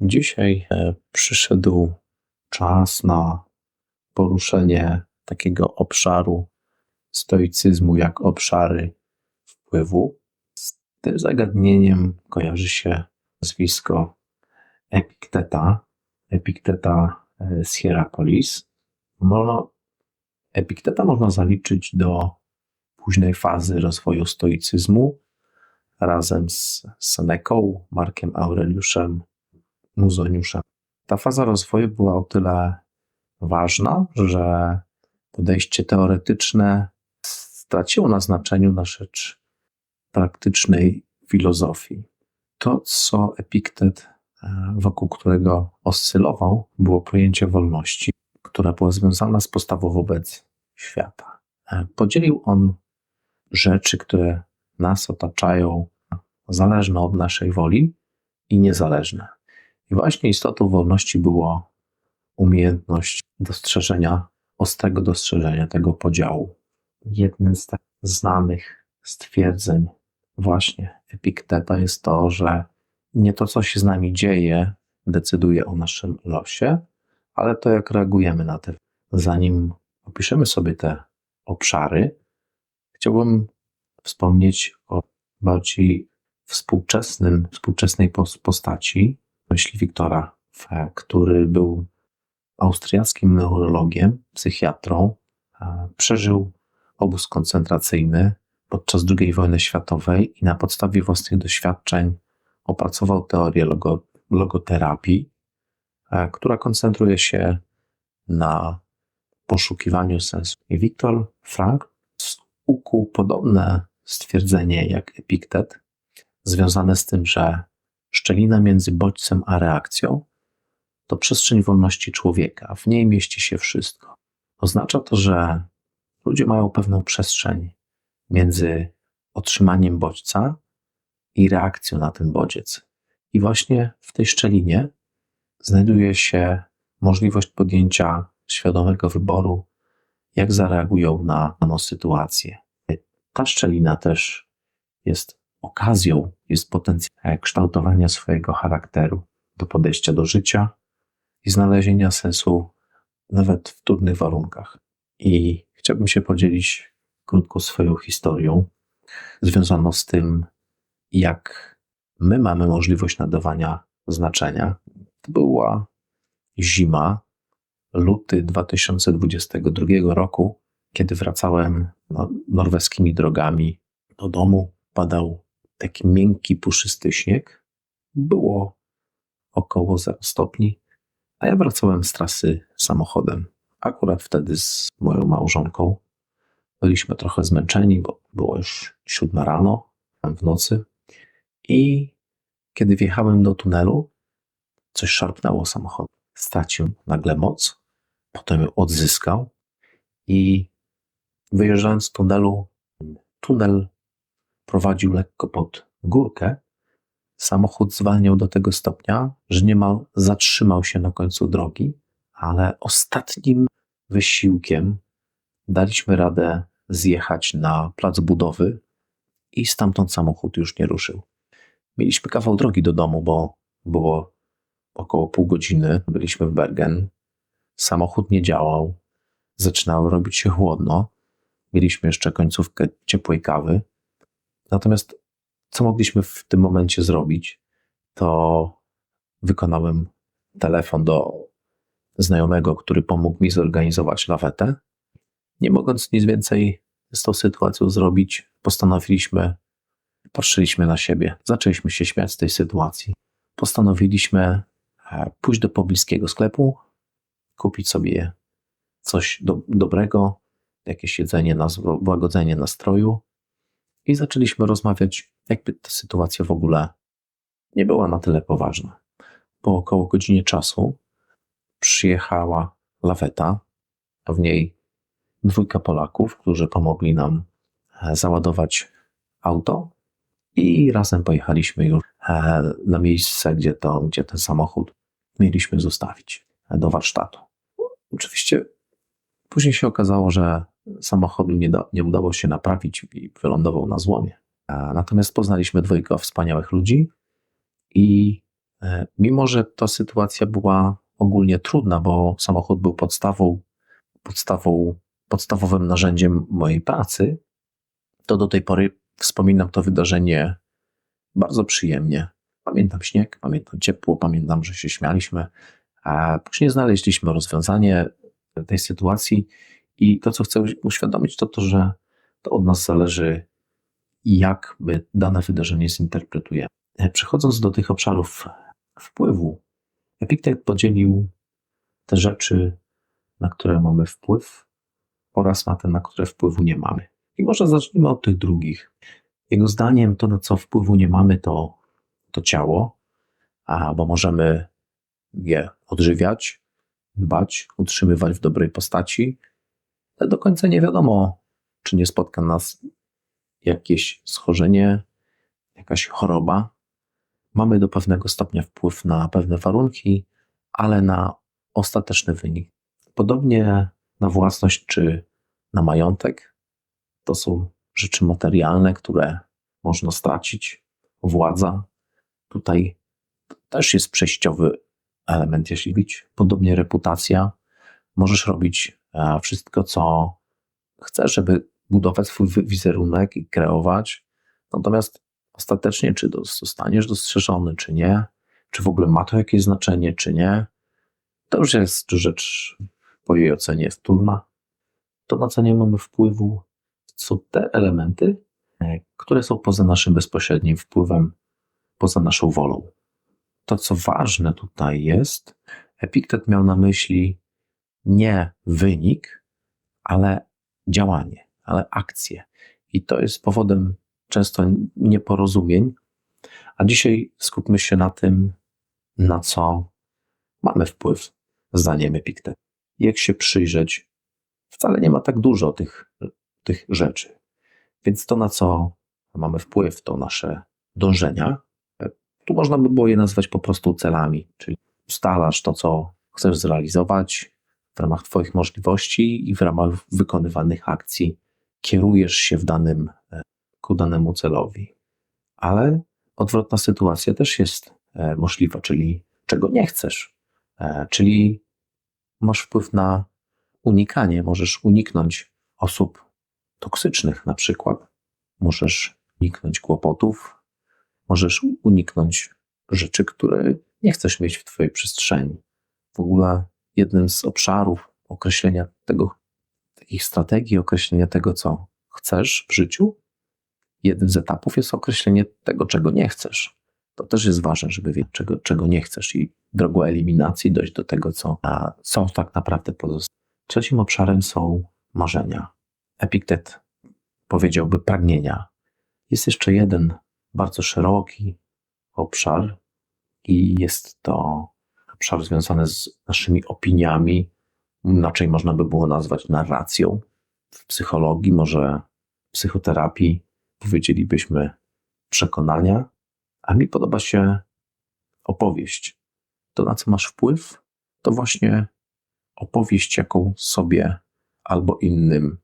Dzisiaj e, przyszedł czas na poruszenie takiego obszaru stoicyzmu, jak obszary wpływu. Z tym zagadnieniem kojarzy się nazwisko Epikteta, Epikteta e, z Hierapolis. Można, Epikteta można zaliczyć do późnej fazy rozwoju stoicyzmu razem z Seneką, Markiem Aureliuszem, Muzoniuszem. Ta faza rozwoju była o tyle ważna, że podejście teoretyczne straciło na znaczeniu na rzecz praktycznej filozofii. To, co Epiktet, e, wokół którego oscylował, było pojęcie wolności, która była związana z postawą wobec świata. E, podzielił on rzeczy, które nas otaczają, zależne od naszej woli i niezależne. I właśnie istotą wolności było umiejętność dostrzeżenia, ostrego dostrzeżenia tego podziału. Jednym z tak znanych stwierdzeń właśnie Epikteta jest to, że nie to, co się z nami dzieje, decyduje o naszym losie, ale to, jak reagujemy na te. Zanim opiszemy sobie te obszary, chciałbym wspomnieć o bardziej współczesnym, współczesnej postaci myśli Wiktora który był austriackim neurologiem, psychiatrą, przeżył obóz koncentracyjny podczas II wojny światowej i na podstawie własnych doświadczeń opracował teorię logo, logoterapii, która koncentruje się na poszukiwaniu sensu. I Wiktor Frank ukuł podobne stwierdzenie jak Epiktet, związane z tym, że szczelina między bodźcem a reakcją to przestrzeń wolności człowieka. W niej mieści się wszystko. Oznacza to, że ludzie mają pewną przestrzeń między otrzymaniem bodźca i reakcją na ten bodziec. I właśnie w tej szczelinie znajduje się możliwość podjęcia świadomego wyboru, jak zareagują na daną sytuację. Ta szczelina też jest okazją, jest potencjałem kształtowania swojego charakteru, do podejścia do życia i znalezienia sensu nawet w trudnych warunkach. I chciałbym się podzielić krótko swoją historią związaną z tym, jak my mamy możliwość nadawania znaczenia. To była zima, luty 2022 roku, kiedy wracałem no, norweskimi drogami do domu. Padał taki miękki, puszysty śnieg. Było około 0 stopni, a ja wracałem z trasy samochodem. Akurat wtedy z moją małżonką. Byliśmy trochę zmęczeni, bo było już siódma rano, w nocy. I kiedy wjechałem do tunelu, coś szarpnęło samochód. Stracił nagle moc, potem ją odzyskał i wyjeżdżając z tunelu, tunel prowadził lekko pod górkę, samochód zwalniał do tego stopnia, że niemal zatrzymał się na końcu drogi, ale ostatnim wysiłkiem daliśmy radę zjechać na plac budowy i stamtąd samochód już nie ruszył. Mieliśmy kawał drogi do domu, bo było około pół godziny. Byliśmy w Bergen. Samochód nie działał. Zaczynało robić się chłodno. Mieliśmy jeszcze końcówkę ciepłej kawy. Natomiast co mogliśmy w tym momencie zrobić, to wykonałem telefon do znajomego, który pomógł mi zorganizować lawetę. Nie mogąc nic więcej z tą sytuacją zrobić, postanowiliśmy, patrzyliśmy na siebie, zaczęliśmy się śmiać z tej sytuacji. Postanowiliśmy e, pójść do pobliskiego sklepu, kupić sobie coś do, dobrego, jakieś jedzenie na złagodzenie nastroju i zaczęliśmy rozmawiać, jakby ta sytuacja w ogóle nie była na tyle poważna. Po około godzinie czasu przyjechała laweta, a w niej dwójka Polaków, którzy pomogli nam e, załadować auto i razem pojechaliśmy już e, na miejsce, gdzie, to, gdzie ten samochód mieliśmy zostawić e, do warsztatu. Oczywiście później się okazało, że samochodu nie, do, nie udało się naprawić i wylądował na złomie. Natomiast poznaliśmy dwojga wspaniałych ludzi i e, mimo, że ta sytuacja była ogólnie trudna, bo samochód był podstawą, podstawą, podstawowym narzędziem mojej pracy, to do tej pory wspominam to wydarzenie bardzo przyjemnie. Pamiętam śnieg, pamiętam ciepło, pamiętam, że się śmialiśmy, a później znaleźliśmy rozwiązanie tej sytuacji i to, co chcę uświadomić, to to, że to od nas zależy, jak my dane wydarzenie zinterpretujemy. Przechodząc do tych obszarów wpływu, Epiktet podzielił te rzeczy, na które mamy wpływ, oraz na te, na które wpływu nie mamy. I może zacznijmy od tych drugich. Jego zdaniem to, na co wpływu nie mamy, to, to ciało, a, bo możemy je odżywiać, dbać, utrzymywać w dobrej postaci, ale do końca nie wiadomo, czy nie spotka nas jakieś schorzenie, jakaś choroba. Mamy do pewnego stopnia wpływ na pewne warunki, ale na ostateczny wynik. Podobnie na własność czy na majątek. To są rzeczy materialne, które można stracić. Władza. Tutaj też jest przejściowy element, jeśli być. Podobnie reputacja. Możesz robić wszystko, co chcesz, żeby budować swój wizerunek i kreować. Natomiast ostatecznie, czy zostaniesz dostrzeżony, czy nie, czy w ogóle ma to jakieś znaczenie, czy nie, to już jest rzecz po jej ocenie wtórna. To, na co nie mamy wpływu, są te elementy, e, które są poza naszym bezpośrednim wpływem, poza naszą wolą. To, co ważne tutaj jest, Epiktet miał na myśli nie wynik, ale działanie, ale akcję. I to jest powodem często nieporozumień. A dzisiaj skupmy się na tym, na co mamy wpływ, zdaniem Epiktet. Jak się przyjrzeć, wcale nie ma tak dużo tych, tych rzeczy. Więc to, na co mamy wpływ, to nasze dążenia. Tu można by było je nazwać po prostu celami, czyli ustalasz to, co chcesz zrealizować w ramach Twoich możliwości i w ramach wykonywanych akcji kierujesz się w danym, e, ku danemu celowi. Ale odwrotna sytuacja też jest e, możliwa, czyli czego nie chcesz, e, czyli masz wpływ na unikanie, możesz uniknąć osób toksycznych na przykład, możesz uniknąć kłopotów, możesz uniknąć rzeczy, które nie chcesz mieć w Twojej przestrzeni. W ogóle jednym z obszarów określenia tego, takich strategii, określenia tego, co chcesz w życiu, jednym z etapów jest określenie tego, czego nie chcesz. To też jest ważne, żeby wiedzieć, czego, czego nie chcesz i drogą eliminacji dojść do tego, co, a, co tak naprawdę pozostaje. Trzecim obszarem są marzenia. Epiktet powiedziałby pragnienia. Jest jeszcze jeden bardzo szeroki obszar i jest to obszar związany z naszymi opiniami, inaczej można by było nazwać narracją. W psychologii, może psychoterapii powiedzielibyśmy przekonania, a mi podoba się opowieść. To, na co masz wpływ, to właśnie opowieść, jaką sobie albo innym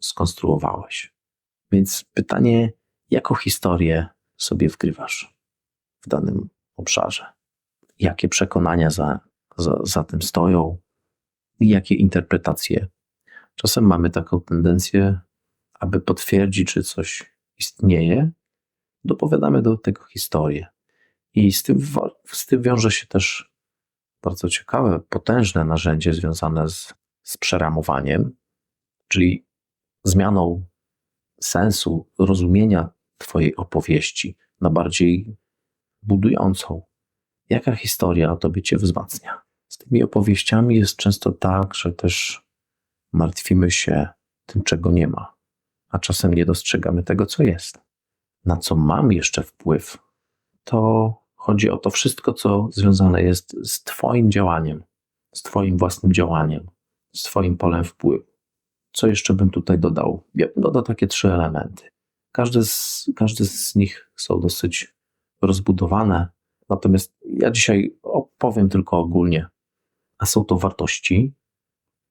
skonstruowałeś. Więc pytanie, jaką historię sobie wgrywasz w danym obszarze? Jakie przekonania za, za, za tym stoją i jakie interpretacje? Czasem mamy taką tendencję, aby potwierdzić, czy coś istnieje, dopowiadamy do tego historię. I z tym, z tym wiąże się też bardzo ciekawe, potężne narzędzie związane z, z przeramowaniem, czyli zmianą sensu, rozumienia Twojej opowieści na bardziej budującą. Jaka historia Tobie Cię wzmacnia? Z tymi opowieściami jest często tak, że też martwimy się tym, czego nie ma, a czasem nie dostrzegamy tego, co jest. Na co mam jeszcze wpływ, to chodzi o to wszystko, co związane jest z Twoim działaniem, z Twoim własnym działaniem, z Twoim polem wpływu. Co jeszcze bym tutaj dodał? Ja bym dodał takie trzy elementy. Każdy z, każdy z nich są dosyć rozbudowane, natomiast ja dzisiaj opowiem tylko ogólnie. A są to wartości,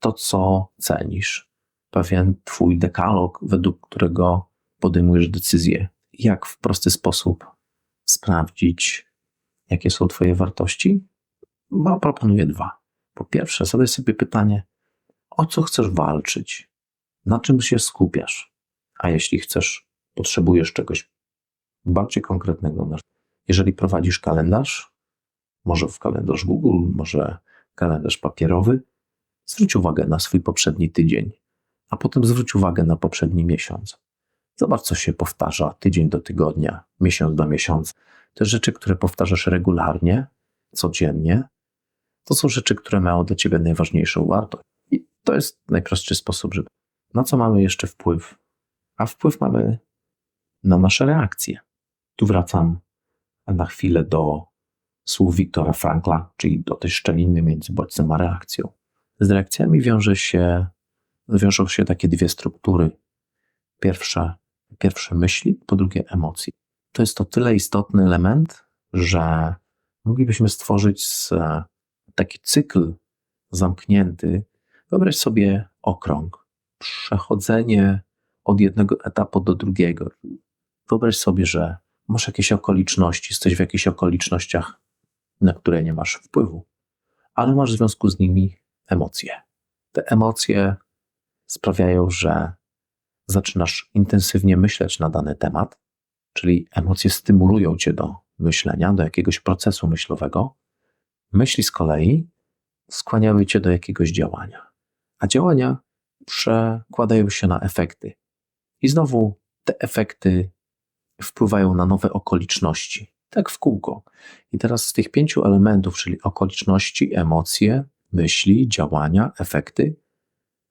to co cenisz, pewien twój dekalog, według którego podejmujesz decyzje. Jak w prosty sposób sprawdzić, jakie są twoje wartości? Bo proponuję dwa. Po pierwsze, zadaj sobie pytanie, o co chcesz walczyć? Na czym się skupiasz? A jeśli chcesz, potrzebujesz czegoś bardziej konkretnego. Jeżeli prowadzisz kalendarz, może w kalendarz Google, może kalendarz papierowy, zwróć uwagę na swój poprzedni tydzień, a potem zwróć uwagę na poprzedni miesiąc. Zobacz, co się powtarza tydzień do tygodnia, miesiąc do miesiąca. Te rzeczy, które powtarzasz regularnie, codziennie, to są rzeczy, które mają dla ciebie najważniejszą wartość. I to jest najprostszy sposób, żeby. Na co mamy jeszcze wpływ? A wpływ mamy na nasze reakcje. Tu wracam na chwilę do słów Wiktora Frankla, czyli do tej szczeliny między bodźcem a reakcją. Z reakcjami wiąże się, wiążą się takie dwie struktury. Pierwsza, pierwsze myśli, po drugie emocje. To jest to tyle istotny element, że moglibyśmy stworzyć taki cykl zamknięty. Wyobraź sobie okrąg, przechodzenie od jednego etapu do drugiego. Wyobraź sobie, że masz jakieś okoliczności, jesteś w jakichś okolicznościach, na które nie masz wpływu, ale masz w związku z nimi emocje. Te emocje sprawiają, że zaczynasz intensywnie myśleć na dany temat, czyli emocje stymulują cię do myślenia, do jakiegoś procesu myślowego. Myśli z kolei skłaniały cię do jakiegoś działania, a działania przekładają się na efekty. I znowu te efekty wpływają na nowe okoliczności. Tak w kółko. I teraz z tych pięciu elementów, czyli okoliczności, emocje, myśli, działania, efekty,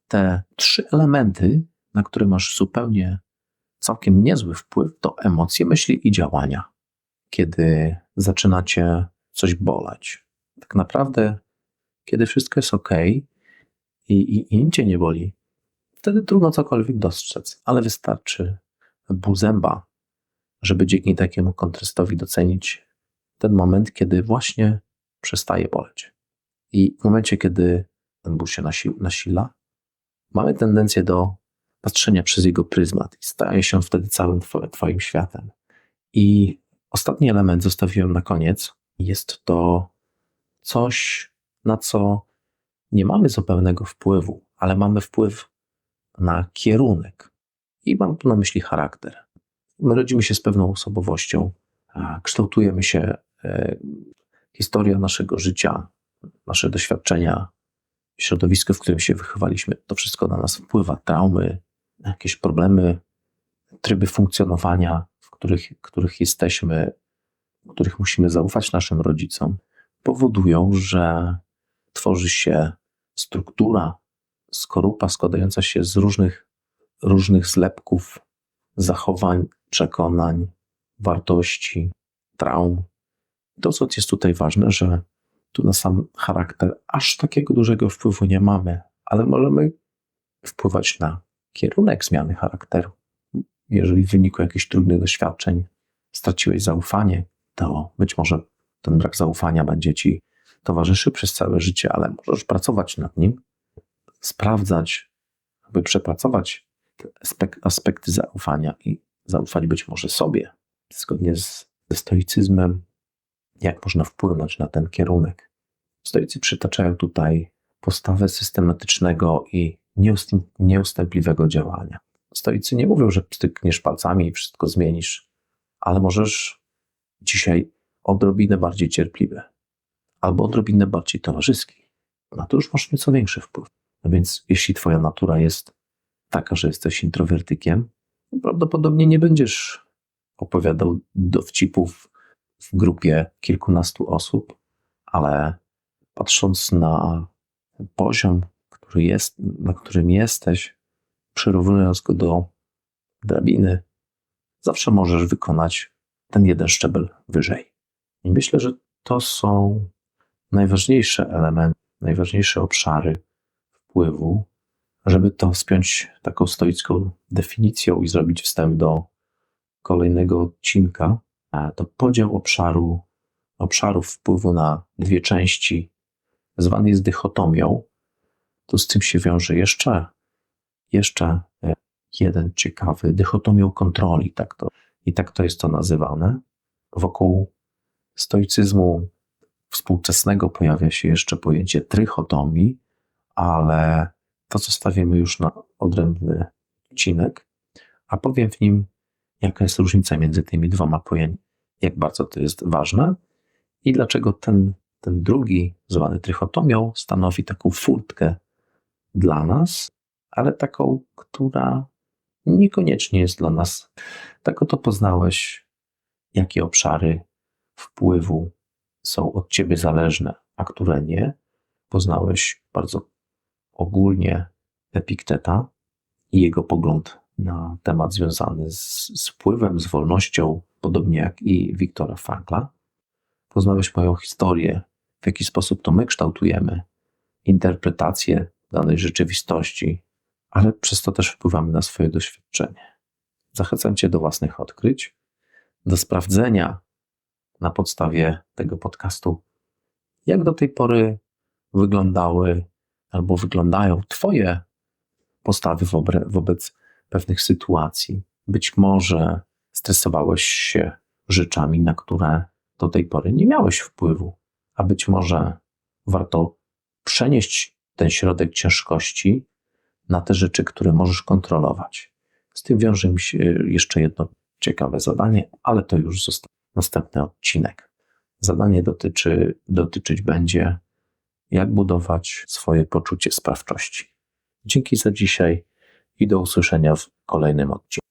te trzy elementy, na które masz zupełnie całkiem niezły wpływ, to emocje, myśli i działania. Kiedy zaczynacie coś boleć, tak naprawdę, kiedy wszystko jest ok i, i, i cię nie boli, wtedy trudno cokolwiek dostrzec, ale wystarczy ból zęba, żeby dzięki takiemu kontrastowi docenić ten moment, kiedy właśnie przestaje boleć. I w momencie, kiedy ten ból się nasila, mamy tendencję do patrzenia przez jego pryzmat i staje się wtedy całym Twoim światem. I ostatni element zostawiłem na koniec. Jest to coś, na co nie mamy zupełnego wpływu, ale mamy wpływ na kierunek. I mam tu na myśli charakter. My rodzimy się z pewną osobowością, kształtujemy się, e, historia naszego życia, nasze doświadczenia, środowisko, w którym się wychowaliśmy, to wszystko na nas wpływa. Traumy, jakieś problemy, tryby funkcjonowania, w których, których jesteśmy, w których musimy zaufać naszym rodzicom, powodują, że tworzy się struktura, skorupa składająca się z różnych, różnych zlepków zachowań, przekonań, wartości, traum. To, co jest tutaj ważne, że tu na sam charakter aż takiego dużego wpływu nie mamy, ale możemy wpływać na kierunek zmiany charakteru. Jeżeli w wyniku jakichś trudnych doświadczeń straciłeś zaufanie, to być może ten brak zaufania będzie ci towarzyszy przez całe życie, ale możesz pracować nad nim, sprawdzać, aby przepracować aspekty zaufania i zaufać być może sobie, zgodnie z, ze stoicyzmem, jak można wpłynąć na ten kierunek. Stoicy przytaczają tutaj postawę systematycznego i nieustępliwego działania. Stoicy nie mówią, że stykniesz palcami i wszystko zmienisz, ale możesz dzisiaj odrobinę bardziej cierpliwy albo odrobinę bardziej towarzyski. Na to już masz nieco większy wpływ. No więc jeśli twoja natura jest taka, że jesteś introwertykiem, prawdopodobnie nie będziesz opowiadał dowcipów w grupie kilkunastu osób, ale patrząc na poziom, który jest, na którym jesteś, przyrównując go do drabiny, zawsze możesz wykonać ten jeden szczebel wyżej. I myślę, że to są najważniejsze elementy, najważniejsze obszary wpływu, żeby to spiąć taką stoicką definicją i zrobić wstęp do kolejnego odcinka, to podział obszaru, obszarów wpływu na dwie części zwany jest dychotomią. To z tym się wiąże jeszcze jeszcze e, jeden ciekawy, dychotomią kontroli, tak to, i tak to jest to nazywane. Wokół stoicyzmu współczesnego pojawia się jeszcze pojęcie trychotomii, ale to zostawimy już na odrębny odcinek, a powiem w nim, jaka jest różnica między tymi dwoma pojęciami, jak bardzo to jest ważne i dlaczego ten, ten drugi, zwany trychotomią, stanowi taką furtkę dla nas, ale taką, która niekoniecznie jest dla nas. Tak oto poznałeś, jakie obszary wpływu są od ciebie zależne, a które nie. Poznałeś bardzo ogólnie Epikteta i jego pogląd na temat związany z, z wpływem, z wolnością, podobnie jak i Wiktora Frankla. Poznałeś moją historię, w jaki sposób to my kształtujemy interpretację danej rzeczywistości, ale przez to też wpływamy na swoje doświadczenie. Zachęcam Cię do własnych odkryć, do sprawdzenia na podstawie tego podcastu, jak do tej pory wyglądały albo wyglądają Twoje postawy wobec, wobec pewnych sytuacji. Być może stresowałeś się rzeczami, na które do tej pory nie miałeś wpływu, a być może warto przenieść ten środek ciężkości na te rzeczy, które możesz kontrolować. Z tym wiąże mi się jeszcze jedno ciekawe zadanie, ale to już zostanie następny odcinek. Zadanie dotyczy, dotyczyć będzie, jak budować swoje poczucie sprawczości. Dzięki za dzisiaj i do usłyszenia w kolejnym odcinku.